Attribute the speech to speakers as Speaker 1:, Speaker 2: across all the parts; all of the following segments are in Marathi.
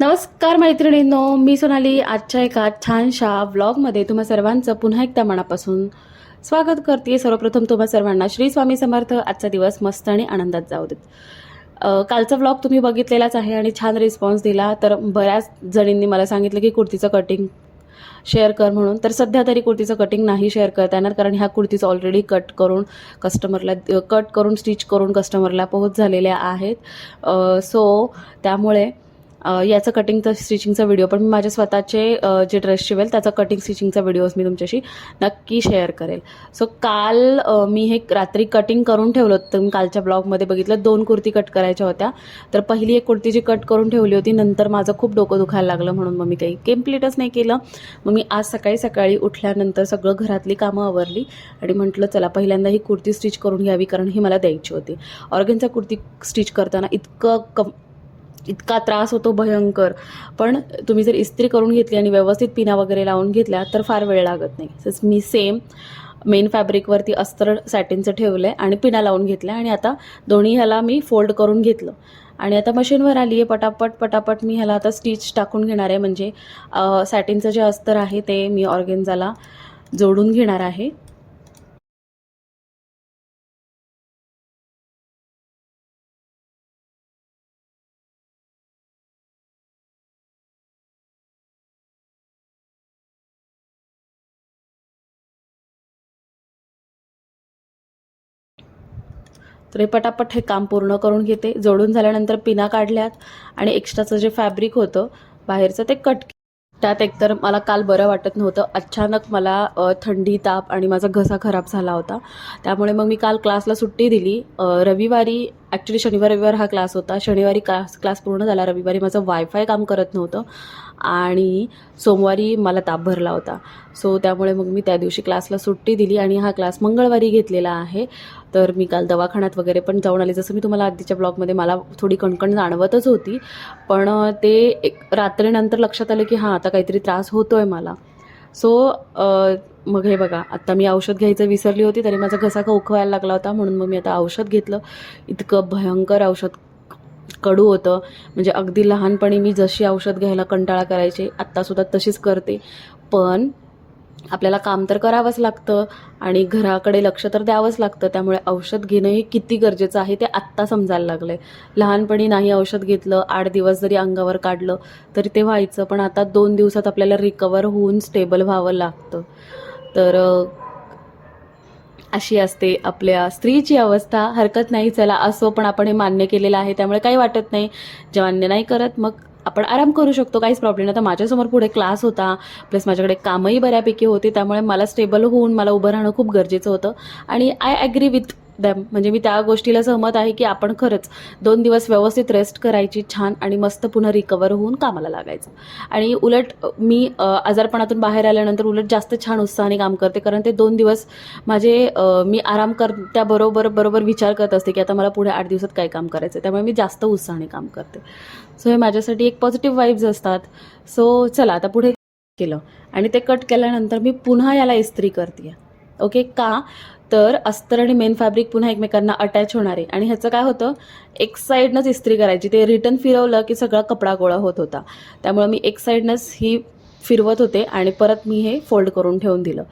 Speaker 1: नमस्कार मैत्रिणींनो मी सोनाली. आजच्या एका छानशा व्लॉगमध्ये तुम्हा सर्वांचं पुन्हा एकदा मनापासून स्वागत करते. सर्वप्रथम तुम्हा सर्वांना श्री स्वामी समर्थ. आजचा दिवस मस्त आणि आनंदात जाऊ देत. कालचा व्लॉग तुम्ही बघितलेलाच आहे आणि छान रिस्पॉन्स दिला. तर बऱ्याच जणींनी मला सांगितलं की कुर्तीचं कटिंग शेअर कर म्हणून. तर सध्या तरी कुर्तीचं कटिंग नाही शेअर करता येणार कारण ह्या कुर्तीचं ऑलरेडी कट करून कस्टमरला कट करून स्टिच करून कस्टमरला पोहोच झालेल्या आहेत. सो त्यामुळे याचं कटिंगचं स्टिचिंगचा व्हिडिओ पण मी माझ्या स्वतःचे जे ड्रेस शिवेल त्याचा कटिंग स्टिचिंगचा व्हिडिओज मी तुमच्याशी नक्की शेअर करेल. सो काल मी हे रात्री कटिंग करून ठेवलं होतं. तुम्ही कालच्या ब्लॉगमध्ये बघितलं दोन कुर्ती कट करायच्या होत्या. तर पहिली एक कुर्ती जी कट करून ठेवली होती नंतर माझं खूप डोकं दुखायला लागलं म्हणून मग मी काही कम्प्लीटच नाही केलं. मग मी आज सकाळी सकाळी उठल्यानंतर सगळं घरातली कामं आवरली आणि म्हटलं चला पहिल्यांदा ही कुर्ती स्टिच करून घ्यावी कारण ही मला द्यायची होती. ऑर्गनचा कुर्ती स्टिच करताना इतकं कम इतका त्रास होतो भयंकर. पण तुम्ही जर इस्त्री करून घेतली आणि व्यवस्थित पिना वगैरे लावून घेतल्या तर फार वेळ लागत नाही. तसंच मी सेम मेन फॅब्रिकवरती अस्तर सॅटिनचं ठेवलं आहे आणि पिना लावून घेतल्या आणि आता दोन्ही ह्याला मी फोल्ड करून घेतलं. आणि आता मशीनवर आली आहे पटापट पटापट मी ह्याला आता स्टिच टाकून घेणार आहे. म्हणजे सॅटिनचं जे अस्तर आहे ते मी ऑर्गेन्झाला जोडून घेणार आहे. तर हे पटापट हे काम पूर्ण करून घेते. जोडून झाल्यानंतर पिना काढल्यात आणि एक्स्ट्राचं जे फॅब्रिक होतं बाहेरचं ते कट त्यात एकतर मला काल बरं वाटत नव्हतं. अचानक मला थंडी ताप आणि माझा घसा खराब झाला होता. त्यामुळे मग मी काल क्लासला सुट्टी दिली. रविवारी ॲक्च्युली शनिवार रविवार हा क्लास होता. शनिवारी क्लास क्लास पूर्ण झाला. रविवारी माझं वायफाय काम करत नव्हतं. आणि सोमवारी मला ताप भरला होता. सो त्यामुळे मग मी त्या दिवशी क्लासला सुट्टी दिली आणि हा क्लास मंगळवारी घेतलेला आहे. तर मी काल दवाखान्यात वगैरे पण जाऊन आले. जसं मी तुम्हाला आधीच्या ब्लॉगमध्ये मला थोडी कणकण जाणवतच होती. पण ते एक रात्रीनंतर लक्षात आलं की हां आता काहीतरी त्रास होतो आहे मला सो मग हे बघा आत्ता मी औषध घ्यायचं विसरली होती तरी माझा घसा खवखवायला लागला होता म्हणून मग मी आता औषध घेतलं. इतकं भयंकर औषध कडू होतं. म्हणजे अगदी लहानपणी मी जशी औषध घ्यायला कंटाळा करायचे आत्तासुद्धा तशीच करते. पण आपल्याला काम तर करावंच लागतं आणि घराकडे लक्ष तर द्यावंच लागतं. त्यामुळे औषध घेणं हे किती गरजेचं आहे ते आत्ता समजायला लागलं आहे लहानपणी नाही औषध घेतलं आठ दिवस जरी अंगावर काढलं तरी ते व्हायचं. पण आता दोन दिवसात आपल्याला रिकवर होऊन स्टेबल व्हावं लागतं. तर अशी असते आपल्या स्त्रीची अवस्था. हरकत नाही चला असो पण आपण हे मान्य केलेलं आहे. त्यामुळे काही वाटत नाही. जे मान्य नाही करत मग आपण आराम करू शकतो. काहीच प्रॉब्लेम नाही. आता माझ्यासमोर पुढे क्लास होता. प्लस माझ्याकडे कामही बऱ्यापैकी होते. त्यामुळे मला स्टेबल होऊन मला उभं राहणं खूप गरजेचं होतं. आणि आय ॲग्री विथ दॅम म्हणजे मी त्या गोष्टीला सहमत आहे की आपण खरंच दोन दिवस व्यवस्थित रेस्ट करायची छान आणि मस्त पुन्हा रिकवर होऊन कामाला लागायचं. आणि उलट मी आजारपणातून बाहेर आल्यानंतर उलट जास्त छान उत्साहाने काम करते कारण ते दोन दिवस माझे मी आराम कर त्याबरोबर बरोबर विचार करत असते की आता मला पुढे आठ दिवसात काय काम करायचं आहे. त्यामुळे मी जास्त उत्साहाने काम करते. सो हे माझ्यासाठी एक पॉझिटिव्ह वाईब्स असतात. सो चला आता पुढे केलं. आणि ते कट केल्यानंतर मी पुन्हा याला इस्त्री करते ओके? का? तर अस्तर आणि मेन फॅब्रिक पुन्हा एकमेकांना अटॅच होणार आहे. आणि ह्याचं काय होतं? एक साईडनंच इस्त्री करायची. ते रिटर्न फिरवलं की सगळा कपडा गोळा होत होता. त्यामुळे मी एक साईडनंच ही फिरवत होते आणि परत मी हे फोल्ड करून ठेवून दिलं.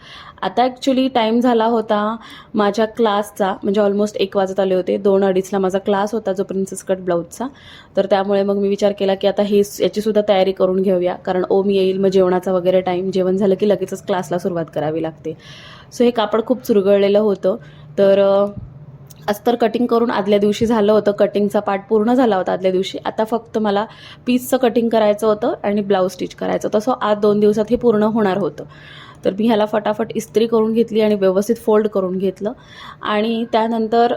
Speaker 1: आता ॲक्च्युली टाईम झाला होता माझ्या क्लासचा म्हणजे ऑलमोस्ट एक वाजत आले होते. दोन अडीचला माझा क्लास होता जो प्रिन्सेस कट ब्लाऊजचा. तर त्यामुळे मग मी विचार केला की आता हे याचीसुद्धा तयारी करून घेऊया. कारण ओम येईल मग जेवणाचा वगैरे टाईम जेवण झालं की लगेचच क्लासला सुरुवात करावी लागते. सो हे कापड खूप चुरगळलेलं होतं. तर आज अस्तर कटिंग करून आदल्या दिवशी झालं होतं. कटिंगचा पार्ट पूर्ण झाला होता आदल्या दिवशी. आता फक्त मला पीसचं कटिंग करायचं होतं आणि ब्लाऊज स्टिच करायचं होतं. सो आज दोन दिवसात हे पूर्ण होणार होतं. तर मी ह्याला फटाफट इस्त्री करून घेतली आणि व्यवस्थित फोल्ड करून घेतलं. आणि त्यानंतर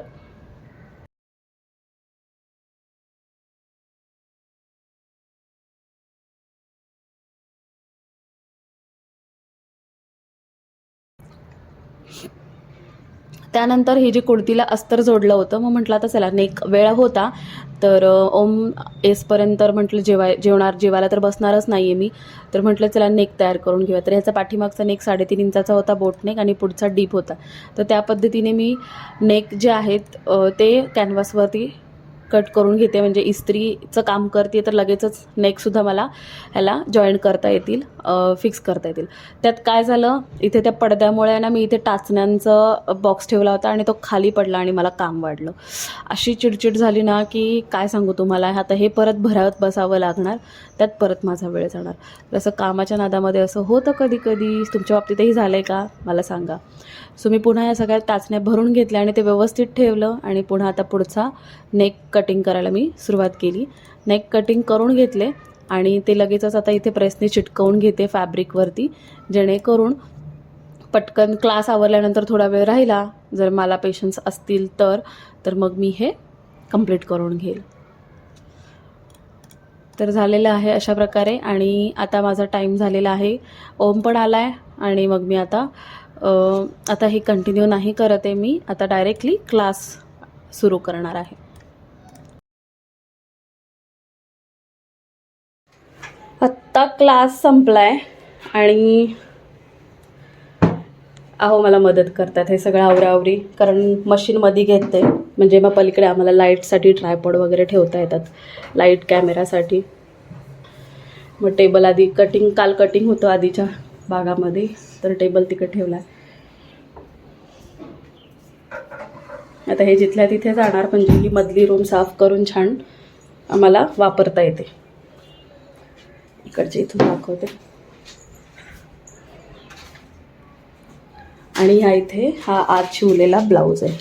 Speaker 1: त्यानंतर हे जे कुर्तीला अस्तर जोडलं होतं मग म्हटलं आता चला नेक वेळ होता तर ओम एसपर्यंत म्हटलं जेवाय जेवणार जेवायला तर बसणारच नाही आहे मी तर म्हटलं चला नेक तयार करून घेऊया. तर ह्याचा पाठीमागचा नेक साडेतीन इंचाचा होता बोट नेक आणि पुढचा डीप होता. तर त्या पद्धतीने मी नेक जे आहेत ते कॅनव्हासवरती कट करून घेते. म्हणजे इस्त्रीचं काम करते तर लगेचच नेकसुद्धा मला ह्याला जॉईन करता येतील फिक्स करता येतील. त्यात काय झालं इथे त्या पडद्यामुळे ना मी इथे टाचण्यांचं बॉक्स ठेवला होता आणि तो खाली पडला आणि मला काम वाढलं. अशी चिडचिड झाली ना की काय सांगू तुम्हाला आता हे परत भरावत बसावं लागणार त्यात परत माझा वेळ जाणार. जसं कामाच्या नादामध्ये असं होतं कधी कधी तुमच्या बाबतीतही झालं आहे का? मला सांगा. सो मी पुन्हा या सगळ्या टाचण्या भरून घेतल्या आणि ते व्यवस्थित ठेवलं आणि पुन्हा आता पुढचा नेक कटिंग करायला मी सुरुवात केली. नेक कटिंग करून घेतले आणि ते लगेचच आता इथे प्रेसने चिटकवून घेते फॅब्रिकवरती जेणेकरून पटकन क्लास आवरल्यानंतर थोडा वेळ राहिला. जर मला पेशन्स असतील तर तर मग मी हे कंप्लीट करून घेईल. तर झालेलं आहे अशा प्रकारे आणि आता माझा टाईम झालेला आहे. ओम पण आला आहे आणि मग मी आता आता हे कंटिन्यू नाही करत आहे मी. आता डायरेक्टली क्लास सुरू करणार आहे. आत्ता क्लास संपलाय आणि अहो मला मदत करतात हे सगळं आवरावरी कारण मशीनमध्ये घेते. म्हणजे मग पलीकडे आम्हाला लाईटसाठी ट्रायपॉड वगैरे ठेवता येतात. लाइट कॅमेरासाठी मग टेबल आधी कटिंग काल कटिंग होतं आधीच्या. बागामध्ये तर टेबल तिकडे ठेवला आता हे जिथल्या तिथे जाणार म्हणजे ही मधली रूम साफ करून छान आम्हाला वापरता येते. इकडचे इथून दाखवते. आणि ह्या इथे हा आत शिवलेला ब्लाऊज आहे.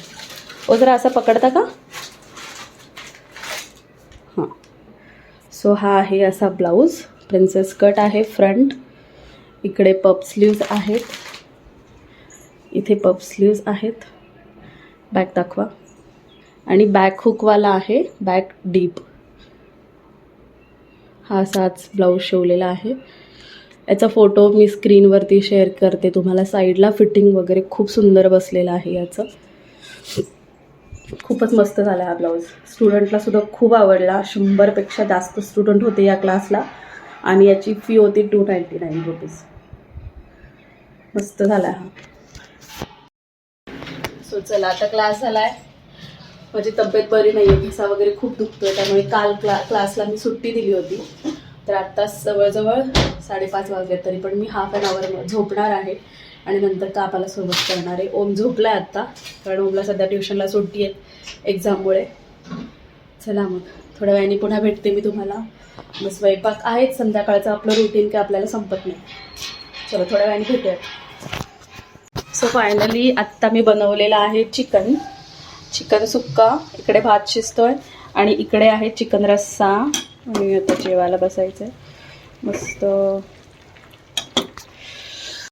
Speaker 1: ओ जरा असा पकडता का? हां. सो हा आहे असा ब्लाऊज प्रिन्सेस कट आहे फ्रंट इकडे पप स्लीव्ज आहेत. इथे पप स्लीव्ज आहेत. बॅक दाखवा. आणि बॅक हुकवाला आहे. बॅक डीप हा असाच ब्लाऊज शिवलेला आहे. याचा फोटो मी स्क्रीनवरती शेअर करते. तुम्हाला साईडला फिटिंग वगैरे खूप सुंदर बसलेलं आहे याचं. खूपच मस्त झाला हा ब्लाऊज स्टुडंटला सुद्धा खूप आवडला. शंभरपेक्षा जास्त स्टुडंट होते या क्लासला आणि याची फी होती टू नाईंटी नाईन रुपीज मस्त झाला. हा सो चला आता क्लास झाला आहे माझी तब्येत बरी नाही आहे घसा वगैरे खूप दुखतोय त्यामुळे काल क्ला क्लासला मी सुट्टी दिली होती. तर आत्ता जवळजवळ साडेपाच वाजले तरी पण मी हाफ अन आवर झोपणार आहे आणि नंतर कापाला सुरुवात करणार आहे. ओम झोपला आहे आत्ता कारण ओमला सध्या ट्युशनला सुट्टी आहे एक्झाममुळे चला मग थोड्या वेळाने पुन्हा भेटते मी तुम्हाला. मग स्वयंपाक आहेच संध्याकाळचं आपलं रुटीन काय आपल्याला संपत नाही. चलो थोड्या वेळाने भेटूयात. सो फायनली आत्ता मी बनवलेलं आहे चिकन. चिकन सुक्का. इकडे भात शिजतोय आणि इकडे आहे चिकन रस्सा. आणि आता जेवायला बसायचं आहे मस्त.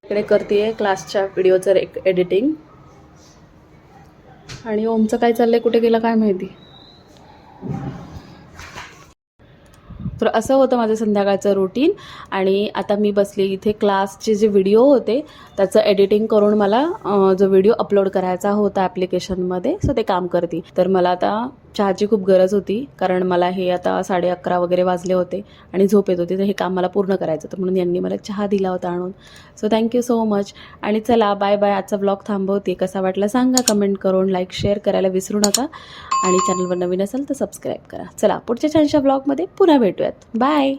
Speaker 1: इकडे करते क्लासच्या व्हिडिओचं एक एडिटिंग आणि ओमचं काय चाललंय? कुठे गेलं काय माहिती? तर असं होतं माझं संध्याकाळचं रुटीन आणि आता मी बसली इथे क्लासचे जे व्हिडिओ होते त्याचं एडिटिंग करून मला जो व्हिडिओ अपलोड करायचा होता ॲप्लिकेशनमध्ये सो ते काम करते. तर मला आता चहाची खूप गरज होती कारण मला हे आता साडे अकरा वगैरे वाजले होते आणि झोप येत होती तर हे काम मला पूर्ण करायचं होतं म्हणून यांनी मला चहा दिला होता आणून. सो थँक्यू सो मच आणि चला बाय बाय आजचा ब्लॉग थांबवते. कसा वाटला सांगा. कमेंट करून लाईक शेअर करायला विसरू नका. आणि चॅनलवर नवीन असेल तर सबस्क्राईब करा. चला पुढच्या छानशा ब्लॉगमध्ये पुन्हा भेटूयात. बाय